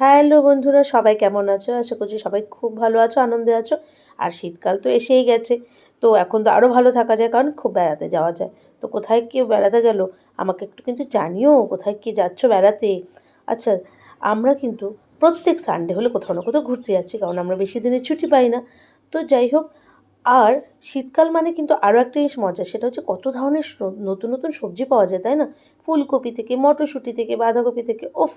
Hello বন্ধুরা, সবাই কেমন আছো? আশা করছি সবাই খুব ভালো আছো, আনন্দে আছো। আর শীতকাল তো এসেই গেছে। তো এখন তো আরও ভালো থাকা যায়, কারণ খুব বেড়াতে যাওয়া যায়। তো কোথায় কেউ বেড়াতে গেল? আমাকে একটু কিন্তু জানিও, কোথায় কি যাচ্ছ বেড়াতে? আচ্ছা আমরা কিন্তু প্রত্যেক সানডে হলে কোথাও না কোথাও ঘুরতে যাচ্ছি, কারণ আমরা বেশি দিনের ছুটি পাই না। তো যাই হোক, আর শীতকাল মানে কিন্তু আরও একটা জিনিস মজা সেটা হচ্ছে কত ধরনের নতুন নতুন সবজি পাওয়া যায়, তাই না? ফুলকপি থেকে, মটরশুঁটি থেকে, বাঁধাকপি থেকে ওফ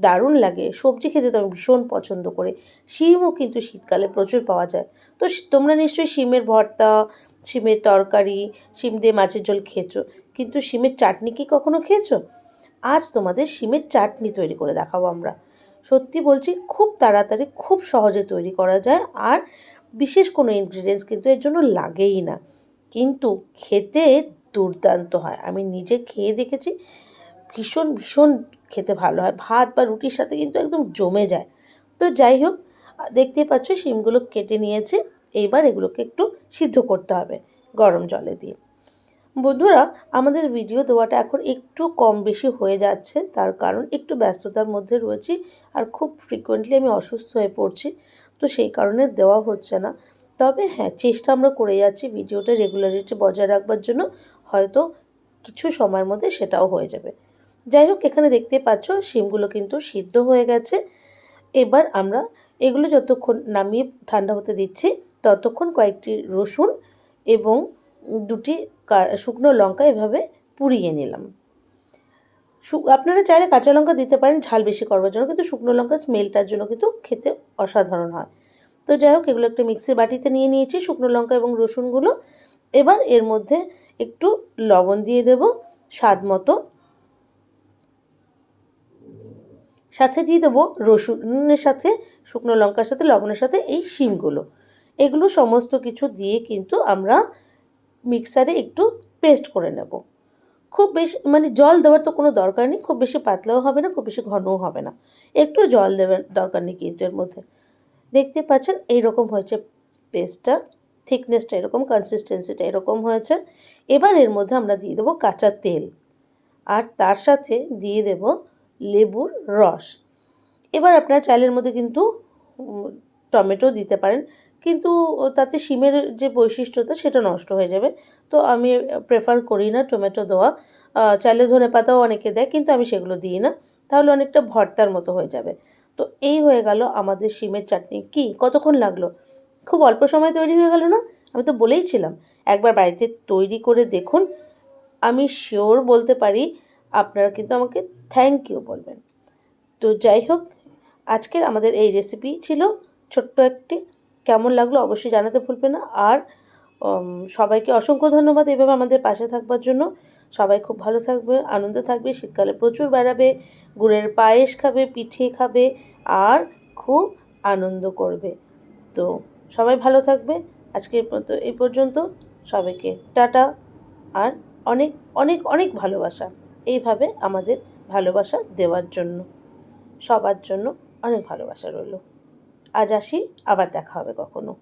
দারুণ লাগে। সবজি খেতে তো আমি ভীষণ পছন্দ করি। শিমও কিন্তু শীতকালে প্রচুর পাওয়া যায়। তো তোমরা নিশ্চয়ই শিমের ভর্তা, শিমের তরকারি, শিম দিয়ে মাছের ঝোল খেয়েছো। কিন্তু শিমের চাটনি কি কখনো খেয়েছো? আজ তোমাদের শিমের চাটনি তৈরি করে দেখাবো আমরা। সত্যি বলছি, খুব তাড়াতাড়ি, খুব সহজে তৈরি করা যায় আর বিশেষ কোনো ইনগ্রিডিয়েন্টস কিন্তু এর জন্য লাগেই না। কিন্তু খেতে দুর্দান্ত হয়। আমি নিজে খেয়ে দেখেছি, ভীষণ ভীষণ খেতে ভালো হয়। ভাত বা রুটির সাথে কিন্তু একদম জমে যায়। তো যাই হোক, দেখতেই পাচ্ছ শিমগুলো কেটে নিয়েছে। এইবার এগুলোকে একটু সিদ্ধ করতে হবে গরম জলে দিয়ে। বন্ধুরা, আমাদের ভিডিও দেওয়াটা এখন একটু কম বেশি হয়ে যাচ্ছে। তার কারণ একটু ব্যস্ততার মধ্যে রয়েছি আর খুব ফ্রিকোয়েন্টলি আমি অসুস্থ হয়ে পড়ছি। তো সেই কারণে দেওয়া হচ্ছে না। তবে হ্যাঁ চেষ্টা আমরা করে যাচ্ছি ভিডিওটা রেগুলারিটি বজায় রাখবার জন্য। হয়তো কিছু সময়ের মধ্যে সেটাও হয়ে যাবে। যাই হোক, এখানে দেখতে পাচ্ছ শিমগুলো কিন্তু সিদ্ধ হয়ে গেছে। এবার আমরা এগুলো যতক্ষণ নামিয়ে ঠান্ডা হতে দিচ্ছি, ততক্ষণ কয়েকটি রসুন এবং দুটি শুকনো লঙ্কা এভাবে পুড়িয়ে নিলাম। আপনারা চাইলে কাঁচা লঙ্কা দিতে পারেন, ঝাল বেশি করবার জন্য, কিন্তু শুকনো লঙ্কা স্মেলটার জন্য কিন্তু খেতে অসাধারণ হয়। তো যাই হোক, এগুলো একটা মিক্সি বাটিতে নিয়ে নিয়েছি, শুকনো লঙ্কা এবং রসুনগুলো। এবার এর মধ্যে একটু লবণ দিয়ে দেব, স্বাদ মতো। সাথে দিয়ে দেবো রসুনের সাথে, শুকনো লঙ্কার সাথে, লবণের সাথে এই শিমগুলো। এগুলো সমস্ত কিছু দিয়ে কিন্তু আমরা মিক্সারে একটু পেস্ট করে নেব। খুব বেশি মানে জল দেওয়ার তো কোনো দরকার নেই, খুব বেশি পাতলাও হবে না, খুব বেশি ঘনও হবে না। একটু জল দেবেন দরকার নেই কিন্তু এর মধ্যে। দেখতে পাচ্ছেন এইরকম হয়েছে পেস্টটা, থিকনেসটা এরকম কনসিস্টেন্সিটা এরকম হয়েছে। এবার এর মধ্যে আমরা দিয়ে দেবো কাঁচা তেল। আর তার সাথে দিয়ে দেব লেবুর রস। এবার আপনার চালের মধ্যে কিন্তু টমেটো দিতে পারেন। কিন্তু তাতে শিমের যে বৈশিষ্ট্যটা, সেটা নষ্ট হয়ে যাবে। তো আমি প্রেফার করি না টমেটো দেওয়া। চালে ধনে পাতাও অনেকে দেয়, কিন্তু আমি সেগুলো দিই না। তাহলে অনেকটা ভর্তার মতো হয়ে যাবে। তো এই হয়ে গেল আমাদের শিমের চাটনি। কি? কতক্ষণ লাগল? খুব অল্প সময় তৈরি হয়ে গেল না? আমি তো বলেইছিলাম। একবার বাড়িতে তৈরি করে দেখুন। আমি শিওর বলতে পারি আপনারা কিন্তু আমাকে থ্যাংক ইউ বলবেন। তো যাই হোক, আজকের আমাদের এই রেসিপি ছিল ছোট্ট একটি। কেমন লাগল অবশ্যই জানাতে ভুলবেন না। আর সবাইকে অসংখ্য ধন্যবাদ এভাবে আমাদের পাশে থাকবার জন্য। সবাই খুব ভালো থাকবে, আনন্দে থাকবে, শীতকালে প্রচুর বেড়াবে, গুড়ের পায়েস খাবে, পিঠে খাবে, আর খুব আনন্দ করবে। তো সবাই ভালো থাকবে। আজকের মতো এই পর্যন্ত। সবাইকে টাটা। আর অনেক অনেক অনেক ভালোবাসা। এইভাবে আমাদের ভালোবাসা দেওয়ার জন্য, সবার জন্য অনেক ভালোবাসা রইল। আজ আসি, আবার দেখা হবে কখনো।